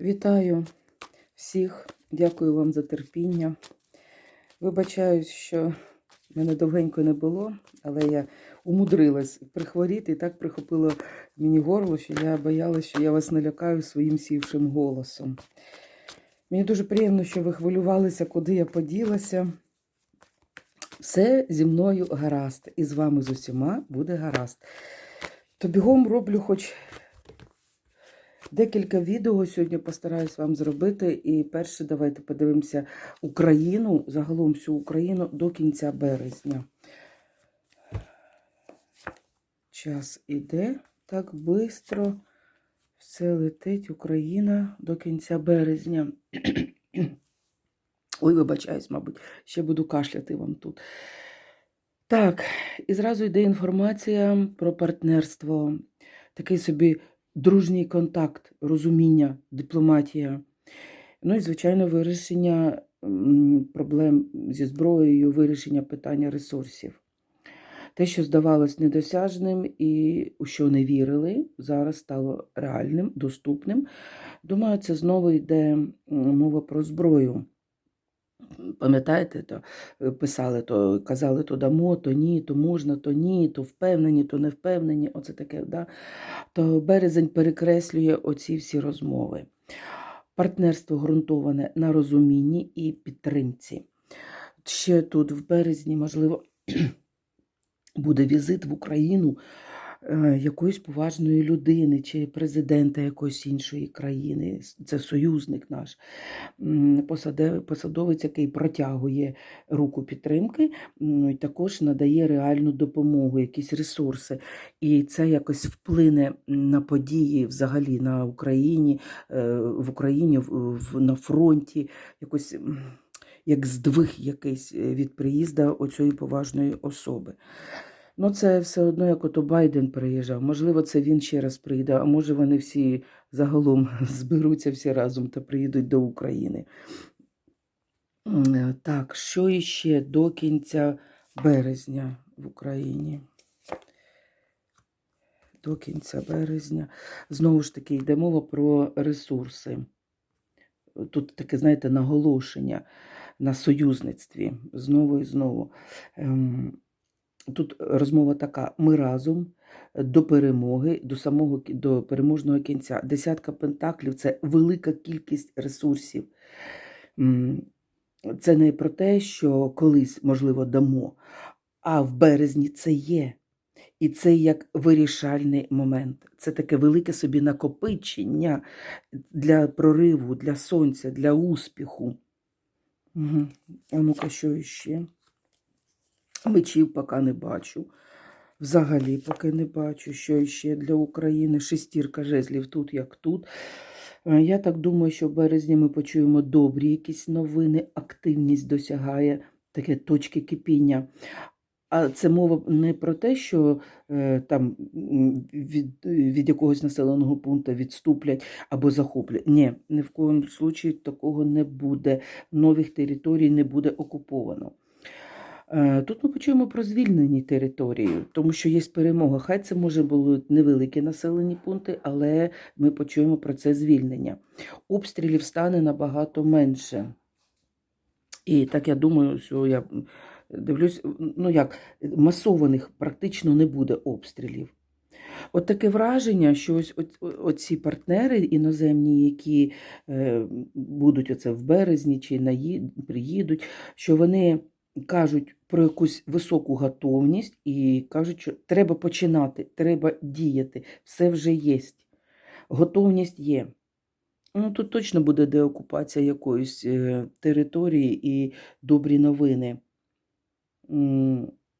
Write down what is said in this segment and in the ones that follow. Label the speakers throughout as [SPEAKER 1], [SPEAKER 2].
[SPEAKER 1] Вітаю всіх, дякую вам за терпіння. Вибачаюсь, що мене довгенько не було, але я умудрилась прихворіти і так прихопило мені горло, що я боялась, що я вас налякаю своїм сівшим голосом. Мені дуже приємно, що ви хвилювалися, куди я поділася. Все зі мною гаразд, і з вами з усіма буде гаразд. То бігом роблю хоч Декілька відео сьогодні постараюсь вам зробити. І перше, давайте подивимося Україну, загалом всю Україну до кінця березня. Час іде так швидко. Все летить Україна до кінця березня. Ой, вибачаюсь, мабуть, ще буду кашляти вам тут. Так, і зразу йде інформація про партнерство. Такий собі дружній контакт, розуміння, дипломатія. Ну і, звичайно, вирішення проблем зі зброєю, вирішення питання ресурсів. Те, що здавалось недосяжним і у що не вірили, зараз стало реальним, доступним. Думаю, це знову йде мова про зброю. Пам'ятаєте, то е, писали, то казали, то дамо, то ні, то можна, то ні, то впевнені, то не впевнені. Оце таке, да? То березень перекреслює оці всі розмови. Партнерство ґрунтоване на розумінні і підтримці. Ще тут в березні, можливо, буде візит в Україну якоїсь поважної людини чи президента якоїсь іншої країни. Це союзник наш, посадовець, який протягує руку підтримки, ну, і також надає реальну допомогу, якісь ресурси. І це якось вплине на події взагалі на Україні, е, в Україні, на фронті, якось. Як здвиг якийсь е, від приїзда оцієї поважної особи. Ну, це все одно, як ото Байден приїжджав. Можливо, це він ще раз приїде, а може вони всі загалом зберуться всі разом та приїдуть до України. Е, Так, що іще до кінця березня в Україні? До кінця березня. Знову ж таки, йде мова про ресурси. Тут таке, знаєте, наголошення на союзництві знову і знову. Тут розмова така: ми разом до перемоги, до самого до переможного кінця. Десятка пентаклів це велика кількість ресурсів. Це не про те, що колись, можливо, дамо, а в березні це є. І це як вирішальний момент. Це таке велике собі накопичення для прориву, для сонця, для успіху. Угу. А ну-ка, що іще? Мечів поки не бачу. Взагалі, поки не бачу, що ще для України. Шестірка жезлів тут, як тут. Е, Я так думаю, що в березні ми почуємо добрі якісь новини, активність досягає таке точки кипіння. А це мова не про те, що е, там від, від якогось населеного пункту відступлять або захоплять. Ні, ні в коєму случаї такого не буде. Нових територій не буде окуповано. Е, Тут ми почуємо про звільнені території, тому що є перемога. Хай це може були невеликі населені пункти, але ми почуємо про це звільнення. Обстрілів стане набагато менше. І так я думаю, що я дивлюсь, ну як масованих практично не буде обстрілів. От таке враження, що ось оц- оці партнери іноземні, які е, будуть оце в березні чи наї- приїдуть, що вони кажуть про якусь високу готовність і кажуть, що треба починати, треба діяти, все вже є. Готовність є. Ну, тут точно буде деокупація якоїсь е, території і добрі новини.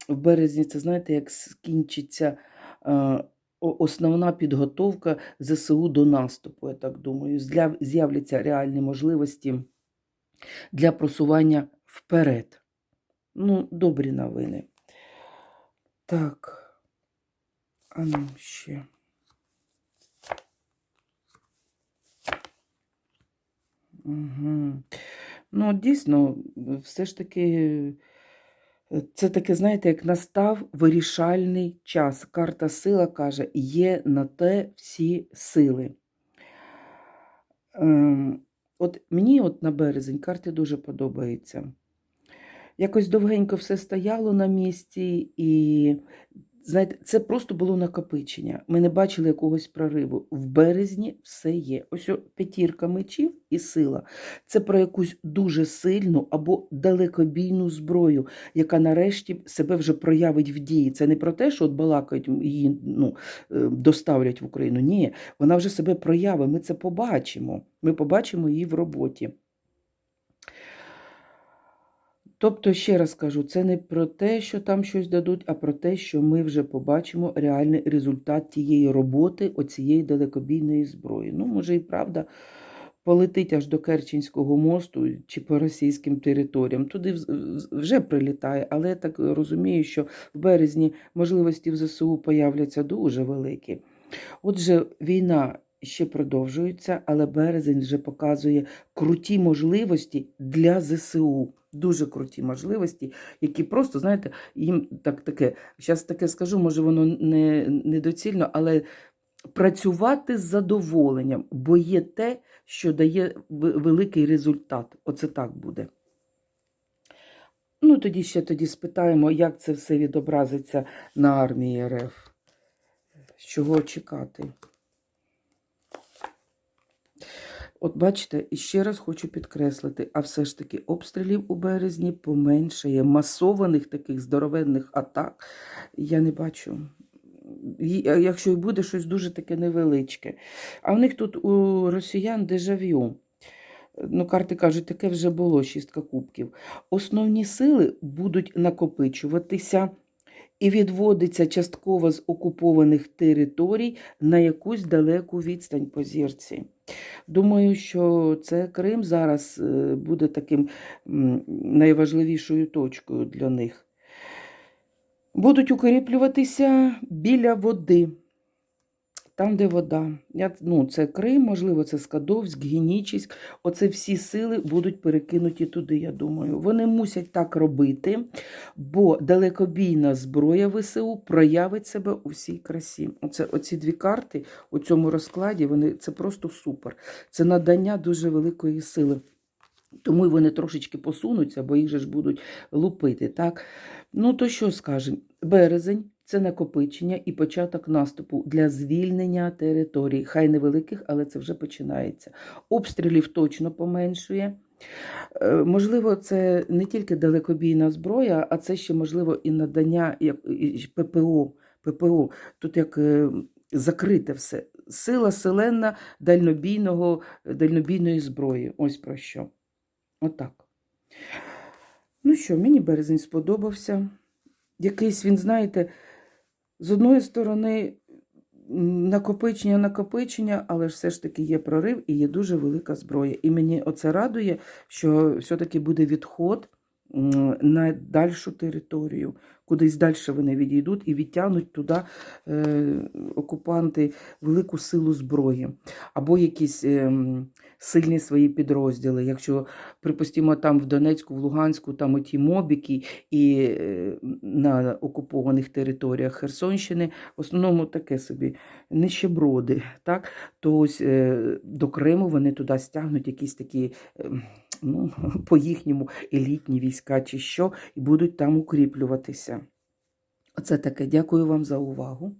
[SPEAKER 1] В березні це знаєте, як скінчиться е, основна підготовка ЗСУ до наступу, я так думаю. З'являться реальні можливості для просування вперед. Ну, добрі новини. Так, а ну ще. Угу. Ну, дійсно, все ж таки, е, це таке, знаєте, як настав вирішальний час. Карта сила каже, є на те всі сили. Ем, От мені от на березень карти дуже подобаються. Якось довгенько все стояло на місці, і знаєте, це просто було накопичення. Ми не бачили якогось прориву. В березні все є. Ось п'ятірка мечів і сила. Це про якусь дуже сильну або далекобійну зброю, яка нарешті себе вже проявить в дії. Це не про те, що от балакають її ну, е, доставлять в Україну. Ні, вона вже себе проявить. Ми це побачимо. Ми побачимо її в роботі. Тобто, ще раз кажу, це не про те, що там щось дадуть, а про те, що ми вже побачимо реальний результат тієї роботи, оцієї далекобійної зброї. Ну, може, і правда, полетить аж до Керченського мосту чи по російським територіям. Туди вже прилітає, але я так розумію, що в березні можливості в ЗСУ появляться дуже великі. Отже, війна ще продовжується, але березень вже показує круті можливості для ЗСУ. Дуже круті можливості, які просто, знаєте, їм так таке, зараз таке скажу, може воно не недоцільно, але працювати з задоволенням, бо є те, що дає великий результат. Оце так буде. Ну, тоді ще тоді спитаємо, як це все відобразиться на армії РФ. Чого чекати? От бачите, і ще раз хочу підкреслити, а все ж таки обстрілів у березні поменшає, масованих таких здоровенних атак я не бачу. Якщо і буде щось дуже таке невеличке. А в них тут у росіян дежавю. Ну, карти кажуть, таке вже було шістка кубків. Основні сили будуть накопичуватися і відводиться частково з окупованих територій на якусь далеку відстань по зірці. Думаю, що це Крим зараз е, буде таким найважливішою точкою для них. Будуть укріплюватися біля води. Там, де вода. Я, ну, це Крим, можливо, це Скадовськ, Генічіськ. Оце всі сили будуть перекинуті туди, я думаю. Вони мусять так робити, бо далекобійна зброя ВСУ проявить себе у всій красі. Оце, оці дві карти у цьому розкладі, вони, це просто супер. Це надання дуже великої сили. Тому вони трошечки посунуться, бо їх же ж будуть лупити. Так? Ну, то що скажемо? Березень це накопичення і початок наступу для звільнення територій. Хай невеликих, але це вже починається. Обстрілів точно поменшує. Е, Можливо, це не тільки далекобійна зброя, а це ще, можливо, і надання ППО. ППО. Тут як е, закрите все. Сила селена дальнобійного, дальнобійної зброї. Ось про що. Отак. Ну що, мені березень сподобався. Якийсь він, знаєте, з одної сторони накопичення, накопичення, але ж все ж таки є прорив і є дуже велика зброя. І мені оце радує, що все-таки буде відход на дальшу територію. Кудись далі вони відійдуть і відтягнуть туди е, окупанти велику силу зброї або якісь ем, сильні свої підрозділи. Якщо, припустимо, там в Донецьку, в Луганську, там оті мобіки і е, на окупованих територіях Херсонщини, в основному таке собі нищеброди, так? то ось е, до Криму вони туди стягнуть якісь такі. ем, Ну, по-їхньому елітні війська чи що, і будуть там укріплюватися. Оце таке. Дякую вам за увагу.